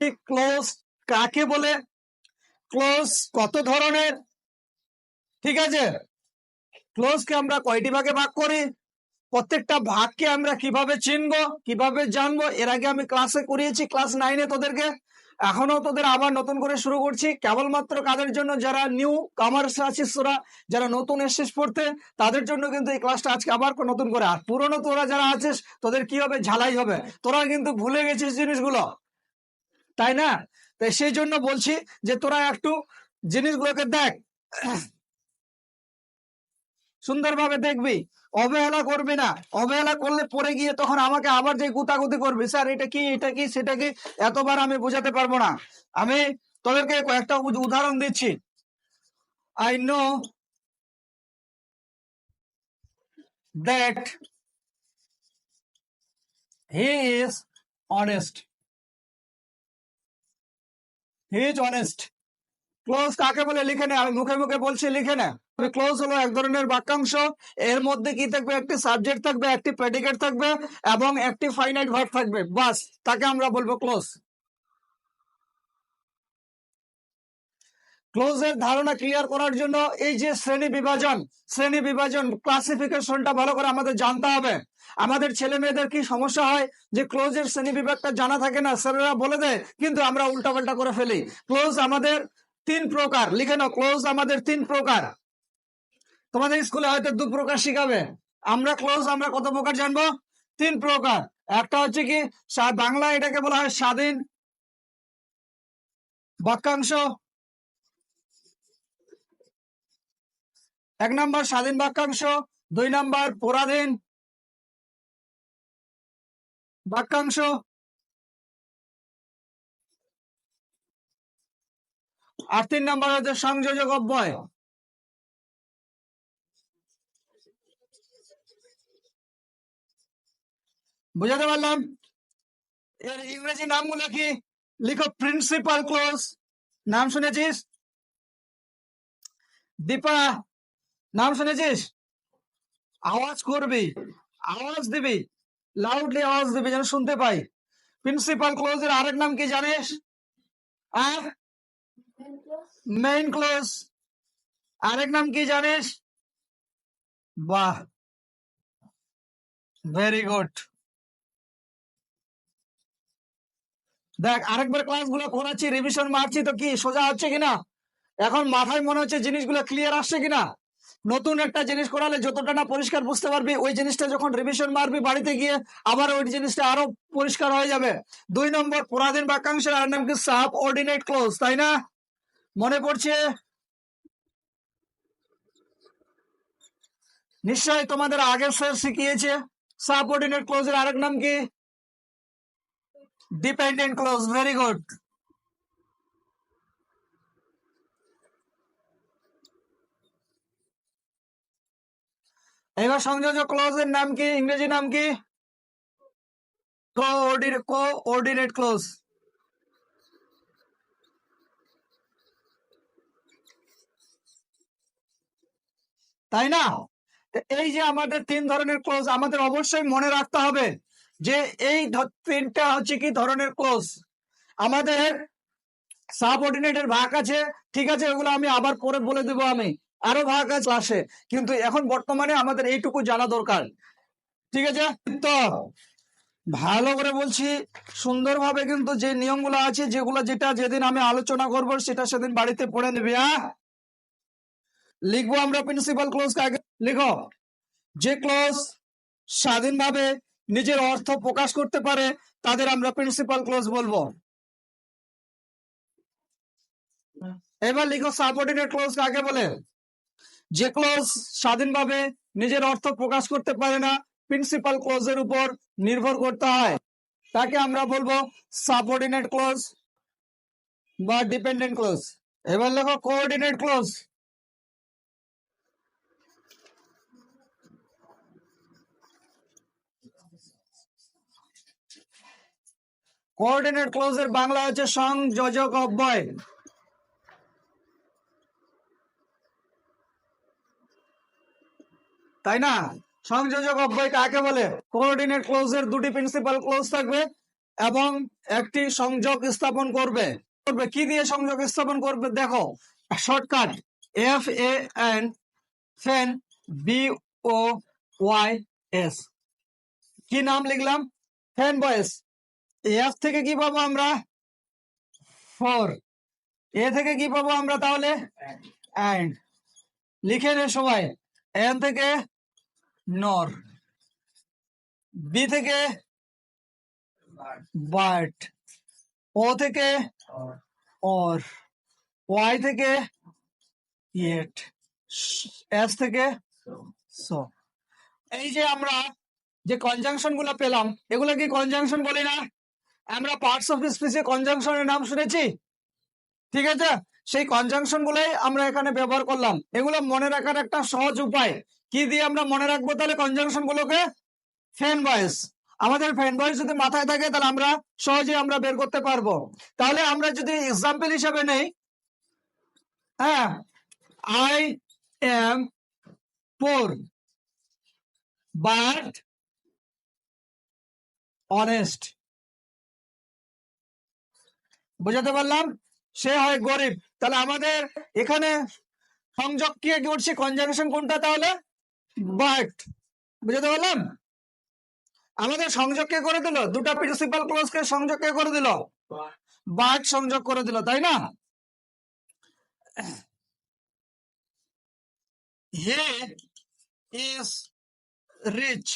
Close কাকে বলে? Close কত ধরনের? ঠিক আছে? ক্লোজকে আমরা কয়টি ভাগে ভাগ করি? প্রত্যেকটা ভাগকে আমরা কীভাবে চিনবো, কীভাবে জানব? এর আগে আমি ক্লাসে করিয়েছি ক্লাস নাইনে তোদেরকে। এখনও তোদের আবার নতুন করে শুরু করছি। কেবলমাত্র কাদের জন্য? যারা নিউ কামার্স আছিস তোরা যারা নতুন এসছিস পড়তে, তাদের জন্য কিন্তু এই ক্লাসটা আজকে আবার নতুন করে। আর পুরনো তোরা যারা আছিস, তোদের কি হবে? ঝালাই হবে। তোরা কিন্তু ভুলে গেছিস জিনিসগুলো। তাই না? তাই সেই জন্য বলছি যে তোরা একটু জিনিসগুলোকে দেখ। সুন্দরভাবে দেখবি। অবহেলা করবি না। অবহেলা করলে পরে গিয়ে তখন আমাকে আবার যে গুতাগুতি করবি, স্যার, এটা কি এটা কি, সেটা কি? এতবার আমি বোঝাতে পারব না। আমি তোদেরকে কয়েকটা উদাহরণ দিচ্ছি। I know that he is honest he is honest clause কাকে বলে? লিখে নে আমি মুখে মুখে বলছি লিখে নে। ক্লোজ হলো এক ধরনের বাক্যাংশ। এর মধ্যে কি থাকবে? একটি সাবজেক্ট থাকবে, একটি প্রেডিকেট থাকবে এবং একটি ফাইনাইট ভার্ব থাকবে। বাস, তাকে আমরা বলব ক্লোজ ক্লোজের ধারণা ক্লিয়ার করার জন্য এই যে শ্রেণি বিভাজন শ্রেণি বিভাজন ক্লাসিফিকেশনটা ভালো করে আমাদের জানতে হবে। আমাদের ছেলে মেয়েদের কি সমস্যা হয়? যে ক্লোজের শ্রেণি বিভাগটা জানা থাকে না, স্যারেরা বলে দেয়, কিন্তু আমরা উল্টাপাল্টা করে ফেলি। ক্লোজ আমাদের তিন প্রকার, লিখে নাও, ক্লোজ আমাদের তিন প্রকার। তোমাদের স্কুলে হয়তো দু প্রকার শিখাবে। আমরা ক্লোজ, আমরা কত প্রকার জানব? তিন প্রকার। একটা হচ্ছে কি বাংলা এটাকে বলা হয় স্বাধীন, বাক্যাংশ এক নম্বর স্বাধীন বাক্যাংশ, দুই নম্বর পরাধীন বাক্যাংশ। আর তিন নম্বর হচ্ছে সংযোজক অব্যয়। বুঝাতে পারলাম? এর ইংরেজি নামগুলো কি? লিখো, প্রিন্সিপাল ক্লোজ। নাম শুনেছিস? দীপা নাম শুনেছিস? আওয়াজ করবি, আওয়াজ দিবি লাউডলি আওয়াজ দিবি যেন শুনতে পাই। প্রিন্সিপাল ক্লোজের আরেক নাম কি জানিস? আর? মেইন ক্লোজ আরেক নাম কি জানিস? বাহ। ভেরি গুড দেখ, আরেকবার ক্লাসগুলো করাচ্ছি রিভিশন মারছি, তো কি, সোজা হচ্ছে কিনা? এখন মাথায় মনে হচ্ছে জিনিসগুলো ক্লিয়ার আসছে কিনা? নতুন একটা জিনিস করালে যতটা না পরিষ্কার বুঝতে পারবি, ওই জিনিসটা যখন রিভিশন মারবি বাড়িতে গিয়ে, আবার ওই জিনিসটা আরও পরিষ্কার হয়ে যাবে। দুই নম্বর পরাধীন বাক্যাংশের আর নাম কি? সাব অর্ডিনেট ক্লোজ, তাই না? মনে পড়ছে? নিশ্চয়ই তোমাদের আগের স্যার শিখিয়েছে। সাবঅর্ডিনেট ক্লোজের আরেক নাম কি? ডিপেন্ডেন্ট ক্লোজ ভেরি গুড এবার সংযোজক ক্লোজের নাম কি? ইংরেজি নাম কি? কোঅর্ডিনেট ক্লোজ তাই না? এই যে আমাদের তিন ধরনের ক্লোজ আমাদের অবশ্যই মনে রাখতে হবে যে এই তিনটা হচ্ছে কি ধরনের ক্লোজ আমাদের সাবঅর্ডিনেটের ভাগ আছে, ঠিক আছে, ওগুলো আমি আবার পরে বলে দেবো আমি। আরও ভাগ আছে ক্লাসে কিন্তু এখন বর্তমানে আমাদের এইটুকু জানা দরকার। ঠিক আছে? তো ভালো করে বলছি, সুন্দরভাবে কিন্তু যে নিয়মগুলো আছে, যেগুলো যেটা যেদিন আমি আলোচনা করব, সেটা সেদিন বাড়িতে পড়ে নেবে হ্যাঁ? লিখব আমরা প্রিন্সিপাল ক্লোজ লিখো। যে ক্লোজ স্বাধীনভাবে নিজের অর্থ প্রকাশ করতে পারে, তাদের আমরা প্রিন্সিপাল ক্লোজ বলব। এবার লিখো সাবঅর্ডিনেট ক্লোজ কাকে বলে। যে ক্লোজ স্বাধীনভাবে নিজের অর্থ প্রকাশ করতে পারে না প্রিন্সিপাল ক্লোজের উপর নির্ভর করতে হয়। তাকে আমরা বলব সাবঅর্ডিনেট ক্লোজ বা ডিপেন্ডেন্ট ক্লোজ এবার লেখো কোঅর্ডিনেট ক্লোজ কোঅর্ডিনেট ক্লোজের বাংলা হচ্ছে সংযোজক অব্যয়। তাই না? সংযোজক অব্যয় কাকে বলে? কোঅর্ডিনেট ক্লোজের দুটি প্রিন্সিপাল ক্লোজ থাকবে এবং একটি সংযোগ স্থাপন করবে। করবে? কি দিয়ে সংযোগ স্থাপন করবে? দেখো shortcut F A N fan B O Y S কি নাম লিখলাম? ফ্যান বয়েস এফ থেকে কি পাবো আমরা? ফোর এ থেকে কি পাবো আমরা তাহলে? অ্যান্ড লিখে নে সবাই। এন থেকে নর। বি থেকে বাট। ও থেকে অর। ওয়াই থেকে ইয়েট। এস থেকে সো। এই যে আমরা যে কনজাংশনগুলো পেলাম এগুলো কি কনজাংশন বলি না। আমরা পার্টস অফ স্পিচে কনজাংশনের নাম শুনেছি? ঠিক আছে? সেই কনজাংশন গুলোই আমরা এখানে ব্যবহার করলাম। এগুলো মনে রাখার একটা সহজ উপায়। কি দিয়ে আমরা মনে রাখব তাহলে কনজাংশন গুলোকে? ফ্যান ভয়েস আমাদের ফ্যান ভয়েস যদি মাথায় থাকে তাহলে আমরা সহজে আমরা বের করতে পারব। তাহলে আমরা যদি এক্সাম্পল হিসাবে নেই হ্যাঁ I am poor but honest বুঝাতে পারলাম? সে হয় গরিব। তাহলে আমাদের এখানে সংযোগ কি করছে? কনজাংশন কোনটা তাহলে? বাট বুঝতে পারলাম? আমাদের সংযোগ কে করে দিল? দুটা প্রিন্সিপাল ক্লোজ কে সংযোগ কে করে দিল? বাট সংযোগ করে দিল, তাই না? হে ইজ রিচ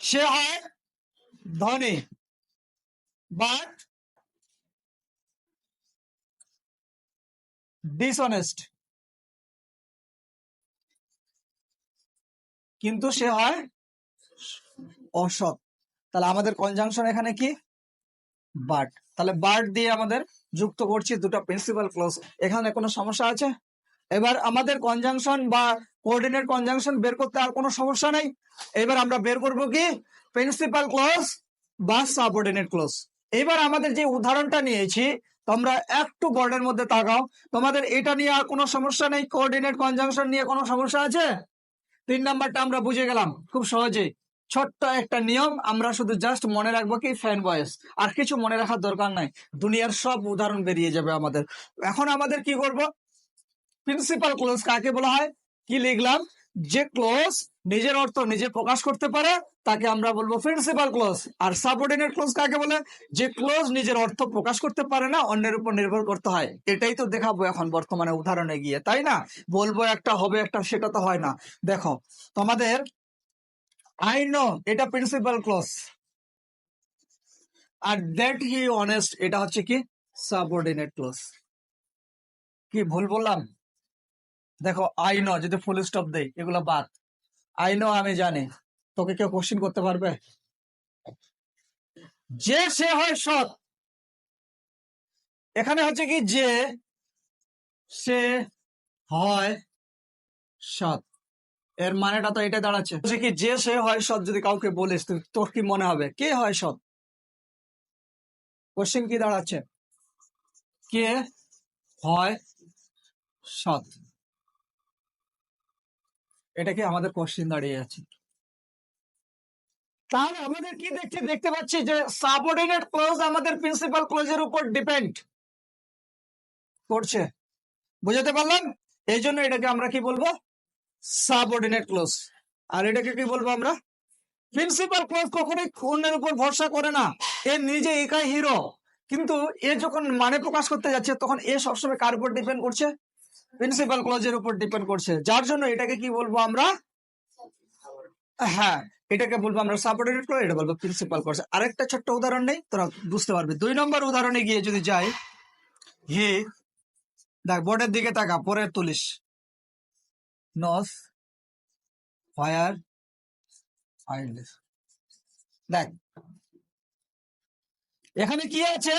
সে হয় ধনী। বাট ডিসঅনেস্ট কিন্তু সে হয় অসৎ। তাহলে আমাদের কনজাংশন এখানে কি? বাট তাহলে বাট দিয়ে আমাদের যুক্ত করছি দুটো প্রিন্সিপাল ক্লোজ এখানে কোনো সমস্যা আছে? এবার আমাদের কনজাংশন বা কোঅর্ডিনেট কনজাংশন বের করতে আর কোনো সমস্যা নেই। এবার আমরা বের করব কি? প্রিন্সিপাল ক্লোজ বা সাবঅর্ডিনেট ক্লোজ এবার আমাদের যে উদাহরণটা নিয়েছি তোমরা একটু বোর্ডের মধ্যে তাকাও। তোমাদের এটা নিয়ে আর কোনো সমস্যা নেই? কোঅর্ডিনেট কনজাংশন নিয়ে কোনো সমস্যা আছে? তিন নাম্বারটা আমরা বুঝে গেলাম খুব সহজে ছোট্ট একটা নিয়ম, আমরা শুধু জাস্ট মনে রাখব কি ফ্যান বয়েস আর কিছু মনে রাখার দরকার নাই। দুনিয়ার সব উদাহরণ বেরিয়ে যাবে আমাদের। এখন আমাদের কি করব? প্রিন্সিপাল ক্লোজ কাকে বলা হয়? কি লিখলাম? যে ক্লোজ নিজের অর্থ নিজে প্রকাশ করতে পারে, তাকে আমরা বলব প্রিন্সিপাল ক্লোজ আর সাবঅর্ডিনেট ক্লোজ কাকে বলে? যে ক্লোজ নিজের অর্থ প্রকাশ করতে পারে না, অন্যের উপর নির্ভর করতে হয়। এটাই তো দেখাবো এখন বর্তমানে উদাহরণে গিয়ে, তাই না? বলব একটা, হবে একটা, সেটা তো হয় না। দেখো, তোমাদের আই নো এটা প্রিন্সিপাল ক্লোজ আর দ্যাট হি অনেস্ট এটা হচ্ছে কি? সাবঅর্ডিনেট ক্লোজ কি ভুল বললাম? দেখো আই নো যদি ফুল স্টপ দেই, এগুলো বাদ। আই নো আমি জানি। তোকে কেউ কোশ্চিন করতে পারবে? যে সে হয় সৎ। এখানে হচ্ছে কি যে সে হয় সৎ। এর মানেটা তো এটা দাঁড়াচ্ছে। কি যে সে হয় সৎ যদি কাউকে বলিস তুই তোর কি মনে হবে? কে হয় সৎ? কোশ্চিন কি দাঁড়াচ্ছে? কে হয় সৎ? এটা কি আমাদের কোশ্চিন দাঁড়িয়ে আছে। তাহলে আমাদের কি দেখছি? দেখতে পাচ্ছি যে সাবঅর্ডিনেট ক্লোজ আমাদের প্রিন্সিপাল ক্লোজের উপর ডিপেন্ড করছে। বুঝাতে পারলাম? এই জন্য এটাকে আমরা কি বলব? সাবঅর্ডিনেট ক্লোজ আর এটাকে কি বলব আমরা? প্রিন্সিপাল ক্লোজ কখনোই অন্যের উপর ভরসা করে না। এ নিজে একাই হিরো কিন্তু এ যখন মানে প্রকাশ করতে যাচ্ছে, তখন এ সবসময় কার উপর ডিপেন্ড করছে? প্রিন্সিপাল ক্লোজের উপর ডিপেন্ড করছে। যার জন্য এটাকে কি বলব আমরা? হ্যাঁ এটাকে বলব আমরা সাবঅর্ডিনেট ক্লোজ এটা বলব প্রিন্সিপাল ক্লোজ আরেকটা ছোট্ট উদাহরণ নেই, তোরা বুঝতে পারবি। দুই নম্বর উদাহরণে গিয়ে যদি যাই, হি, দেখ বোর্ডের দিকে তাকা, পরে তুলিস। নস ফায়ার ফাইন্ডলেস দেখ, এখানে কি আছে?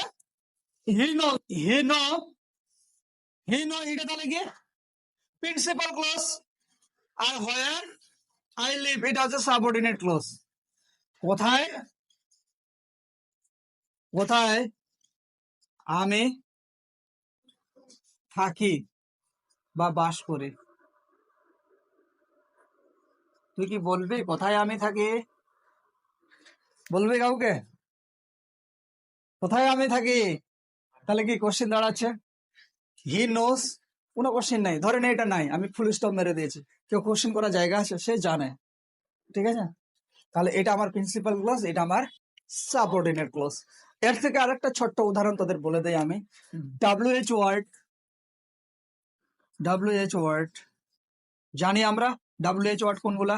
হিনো হিনো হিনো এটা তাহলে কি প্রিন্সিপাল ক্লোজ আর হোয়ার আই লিভ এটা হচ্ছে সাবঅর্ডিনেট ক্লোজ কোথায়? কোথায়? আমি থাকি বা বাস করি। তুই কি বলবি? কোথায় আমি থাকি? বলবি কাউকে? কোথায় আমি থাকি? তাহলে কি কোশ্চেন দাঁড়াচ্ছে? হি নোস কোনো কোশ্চেন নাই ধরেন এটা নাই আমি ফুল স্টপ মেরে দিয়েছি কেউ কোশ্চেন করার জায়গা আছে সে জানে ঠিক আছে তাহলে এটা আমার প্রিন্সিপাল ক্লজ এটা আমার সাবঅর্ডিনেট ক্লজ এর থেকে আরেকটা ছোট্ট উদাহরণ তোদের বলে দেই আমি W H word W H word জানি আমরা ডাব্লিউ এইচ ওয়ার্ড কোনগুলা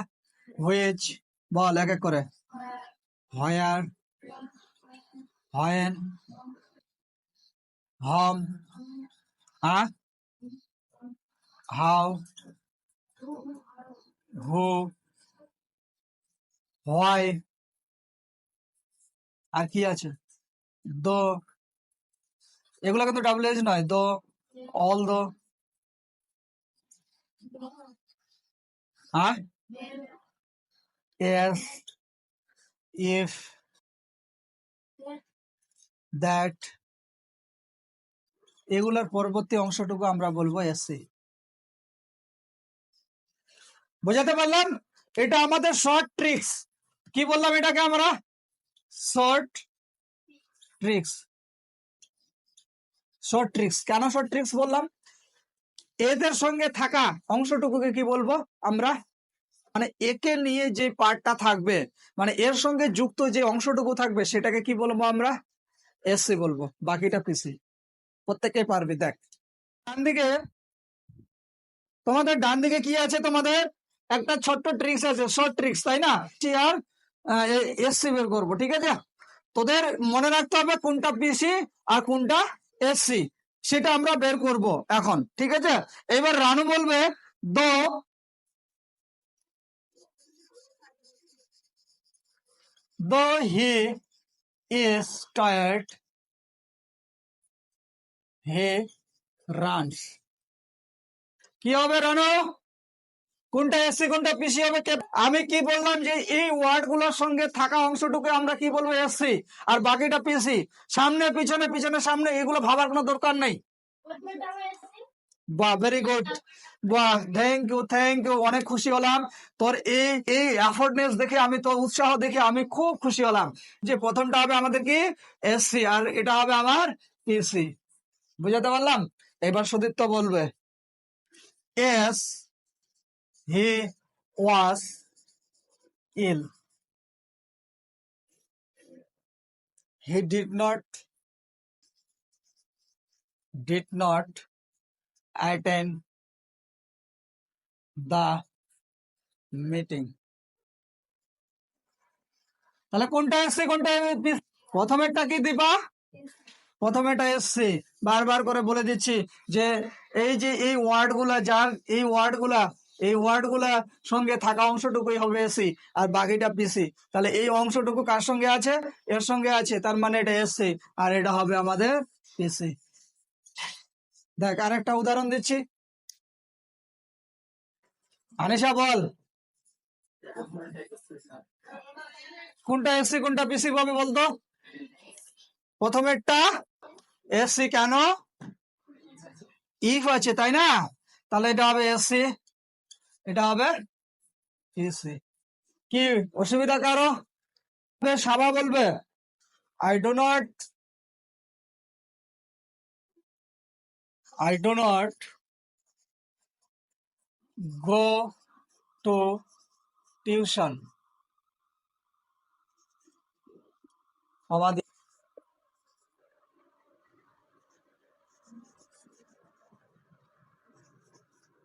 হুইচ বল এক এক করে হোয়ার হোয়েন হম হ্যাঁ হাউ হু হোয়াই আর কি আছে? দো এগুলো কিন্তু ডাবল এইচ নয়। দো অল দো হ্যাঁ এস ইফ দ্যাট এগুলোর পরবর্তী অংশটুকু আমরা বলব এসসি। বোঝাতে পারলাম এটা আমাদের শর্ট ট্রিক্স কি বললাম এটাকে আমরা? শর্ট ট্রিক্স শর্ট ট্রিক্স কেন শর্ট ট্রিক্স বললাম? এদের সঙ্গে থাকা অংশটুকুকে কি বলব আমরা? মানে একে নিয়ে যে পার্টটা থাকবে মানে এর সঙ্গে যুক্ত যে অংশটুকু থাকবে, সেটাকে কি বলব আমরা? এসসি বলব। বাকিটা পিসি। প্রত্যেকে পারবি, দেখ। ডান দিকে তোমাদের ডান দিকে কি আছে তোমাদের? একটা ছোট্ট ট্রিক্স আছে শর্ট ট্রিক্স তাই না? আর এসসি বের করব, ঠিক আছে? তোদের মনে রাখতে হবে কোনটা পিসি আর কোনটা এসসি সেটা আমরা বের করব এখন, ঠিক আছে? এবার রানু বলবে, though though he is tired he runs. কি হবে রানো? কোনটা এসসি কোনটা পিসি হবে আমি কি বললাম যে এই ওয়ার্ডগুলোর সঙ্গে থাকা অংশটুকু আমরা কি বলব এসসি আর বাকিটা পিসি। সামনে, পিছনে পিছনে, সামনে, এগুলো ভাবার কোনো দরকার নেই। বাহ ভেরি গুড বাহ থ্যাংক ইউ থ্যাংক ইউ অনেক খুশি হলাম। তোর এই এই এফোর্টনেস দেখে আমি, তোর উৎসাহ দেখে আমি খুব খুশি হলাম যে প্রথমটা হবে আমাদের কি? এসসি আর এটা হবে আমার পিসি। বুঝাতে পারলাম? এবার সুদীপ্ত বলবে। As he was ill he did not did not attend the meeting. তাহলে কোনটা এসছে কোনটা প্রথমেরটা কি দিবা প্রথমেটা এসছে, বারবার করে বলে দিচ্ছি যে এই যে এই ওয়ার্ডগুলা যার এই ওয়ার্ডগুলা এই ওয়ার্ডগুলা সঙ্গে থাকা অংশটুকুই হবে এসি আর বাকিটা পিসি। তাহলে এই অংশটুকু কার সঙ্গে আছে? এর সঙ্গে আছে, তার মানে এটা এসসি আর এটা হবে আমাদের পিসি। দেখ আর একটা উদাহরণ দিচ্ছি। আনিশা, বল। কোনটা এসসি কোনটা পিসি পাবে বলতো? প্রথমেরটা এসসি কেন? ইফ আছে তাই না? তাহলে এটা হবে এসি এটা হবে পিসি কি, অসুবিধা কারও? সাবা বলবে I do not I do not go to tuition আমাদের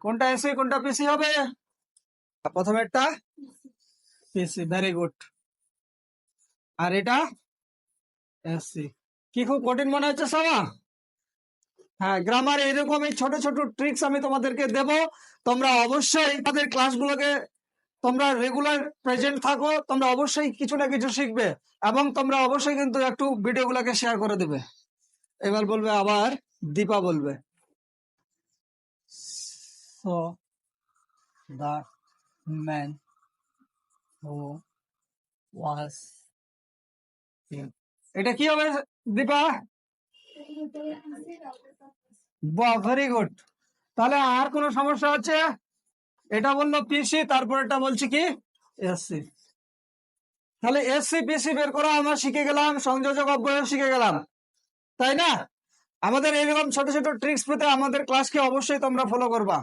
কোনটা এসে, কোনটা পিসি হবে? প্রথমেরটা? পিসি, ভেরি গুড। আর এটা? এসসি কি খুব কঠিন মনে হচ্ছে, সামা? হ্যাঁ গ্রামার এরকম এই ছোট ছোট ট্রিক্স আমি তোমাদেরকে দেব। তোমরা অবশ্যই তাদের ক্লাসগুলোকে, তোমরা রেগুলার প্রেজেন্ট থাকো, তোমরা অবশ্যই কিছু না কিছু শিখবে, এবং তোমরা অবশ্যই কিন্তু একটু ভিডিওগুলোকে শেয়ার করে দেবে। এবার বলবে আবার, দীপা বলবে। সো দা ম্যান হু ওয়াজ এটা কি হবে, দীপা? বাহ ভেরি গুড তাহলে আর কোনো সমস্যা আছে? এটা বলল পিসি তারপর এটা বলছি কি? এসসি তাহলে এসসি পিসি বের করা, আমরা শিখে গেলাম, সংযোজক অব্যয় শিখে গেলাম। তাই না? আমাদের এরকম ছোট ছোট ট্রিক্স পেতে আমাদের ক্লাসকে অবশ্যই তোমরা ফলো করবা।